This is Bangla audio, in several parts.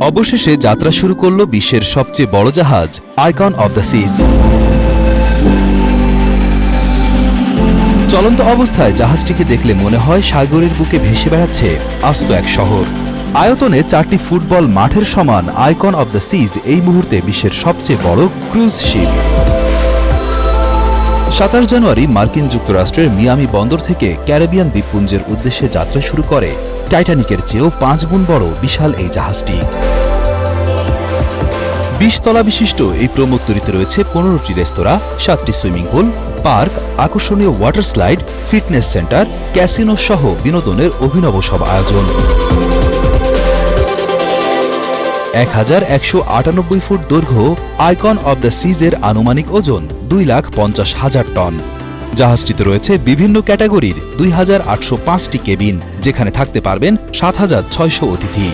অবশেষে যাত্রা শুরু করল বিশ্বের সবচেয়ে বড় জাহাজ আইকন অব দ্য সিজ চলন্ত অবস্থায় জাহাজটিকে দেখলে মনে হয় সাগরের বুকে ভেসে বেড়াচ্ছে আস্ত এক শহর। আয়তনে চারটি ফুটবল মাঠের সমান আইকন অব দ্য সিজ এই মুহূর্তে বিশ্বের সবচেয়ে বড় ক্রুজ শিপ সাতাশ জানুয়ারি মার্কিন যুক্তরাষ্ট্রের মিয়ামি বন্দর থেকে ক্যারিবিয়ান দ্বীপপুঞ্জের উদ্দেশ্যে যাত্রা শুরু করে। টাইটানিকের চেয়েও পাঁচ গুণ বড় বিশাল এই জাহাজটি। বিশ তলা বিশিষ্ট এই প্রমোত্তরিতে রয়েছে পনেরোটি রেস্তোরাঁ, সাতটি সুইমিং পুল, পার্ক, আকর্ষণীয় water slide, fitness centre, casino সহ বিনোদনের অভিনব সব আয়োজন। এক হাজার একশো আটানব্বই ফুট দৈর্ঘ্য, আইকন অব দ্য সিজের আনুমানিক ওজন দুই লাখ পঞ্চাশ হাজার টন। জাহাজটিতে রয়েছে বিভিন্ন ক্যাটাগরির দুই হাজার আটশো পাঁচটি কেবিন, যেখানে থাকতে পারবেন সাত হাজার ছয়শো অতিথি।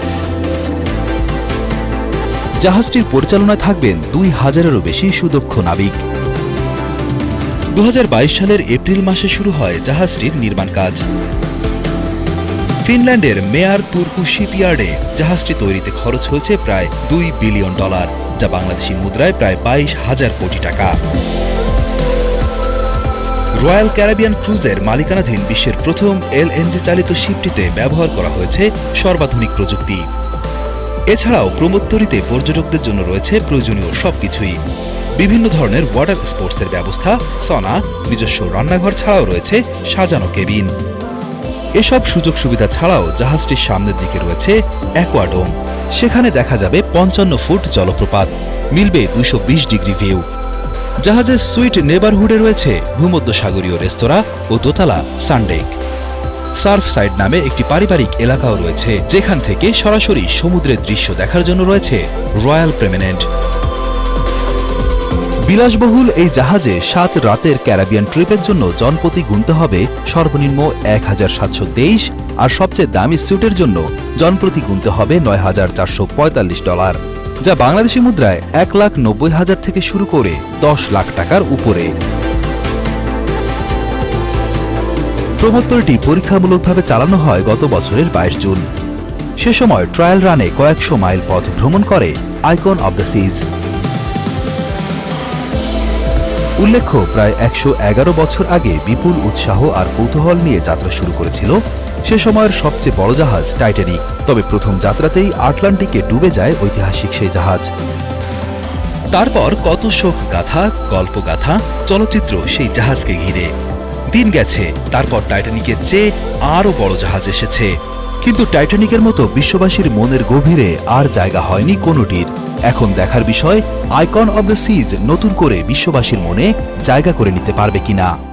জাহাজটির পরিচালনায় থাকবেন দুই হাজারেরও বেশি সুদক্ষ নাবিক। দু হাজার বাইশ সালের এপ্রিল মাসে শুরু হয় জাহাজটির নির্মাণ কাজ। ফিনল্যান্ডের মেয়ার তুর্কু শিপইয়ার্ডে জাহাজটি তৈরিতে খরচ হয়েছে প্রায় দুই বিলিয়ন ডলার, যা বাংলাদেশি মুদ্রায় প্রায় বাইশ হাজার কোটি টাকা। রয়্যাল ক্যারাবিয়ান ক্রুজের মালিকানাধীন বিশ্বের প্রথম এলএনজি চালিত শিপটিতে ব্যবহার করা হয়েছে সর্বাধুনিক প্রযুক্তি। এছাড়াও প্রমোত্তরিতে পর্যটকদের জন্য রয়েছে প্রয়োজনীয় সবকিছুই। বিভিন্ন ধরনের ওয়াটার স্পোর্টসের ব্যবস্থা সনা নিজস্ব রান্নাঘর ছাড়াও রয়েছে সাজানো কেবিন এসব সুযোগ সুবিধা ছাড়াও জাহাজটির সামনের দিকে রয়েছে অ্যাকোয়াডোম। সেখানে দেখা যাবে পঞ্চান্ন ফুট জলপ্রপাত, মিলবে দুইশো বিশ ডিগ্রি ভিউ। জাহাজের সুইট নেবারহুডে রয়েছে ভূমধ্যসাগরীয় রেস্তোরাঁ ও দোতলা সানডেক। সার্ফ সাইড নামে একটি পারিবারিক এলাকাও রয়েছে, যেখান থেকে সরাসরি সমুদ্রের দৃশ্য দেখার জন্য রয়েছে রয়্যাল প্রেমিনেন্ট। বিলাসবহুল এই জাহাজে সাত রাতের ক্যারাবিয়ান ট্রিপের জন্য জনপ্রতি গুনতে হবে সর্বনিম্ন এক হাজার সাতশো তেইশ আর সবচেয়ে দামি স্যুটের জন্য জনপ্রতি গুনতে হবে নয় হাজার চারশো পঁয়তাল্লিশ ডলার, যা বাংলাদেশি মুদ্রায় এক লাখ নব্বই হাজার থেকে শুরু করে দশ লাখ টাকার উপরে। প্রমোত্তরটি পরীক্ষামূলকভাবে চালানো হয় গত বছরের বাইশ জুন। সে সময় ট্রায়াল রানে কয়েকশো মাইল পথ ভ্রমণ করে আইকন অব দ্য সিজ। উল্লেখ্য, প্রায় একশো এগারো বছর আগে বিপুল উৎসাহ আর কৌতূহল নিয়ে যাত্রা শুরু করেছিল। সে সময়ের সবচেয়ে বড় জাহাজ টাইটানিক। তবে প্রথম যাত্রাতেই আটলান্টিকে ডুবে যায় ঐতিহাসিক সেই জাহাজ। তারপর কত শোক গাথা গল্পগাথা চলচ্চিত্র সেই জাহাজকে ঘিরে। দিন গেছে, তারপর টাইটানিকের চেয়ে আরও বড় জাহাজ এসেছে। কিন্তু টাইটানিকের মতো বিশ্ববাসীর মনের গভীরে আর জায়গা হয়নি কোনোটির। এখন দেখার বিষয় আইকন অব দ্য সিজ নতুন করে বিশ্ববাসীর মনে জায়গা করে নিতে পারবে কিনা।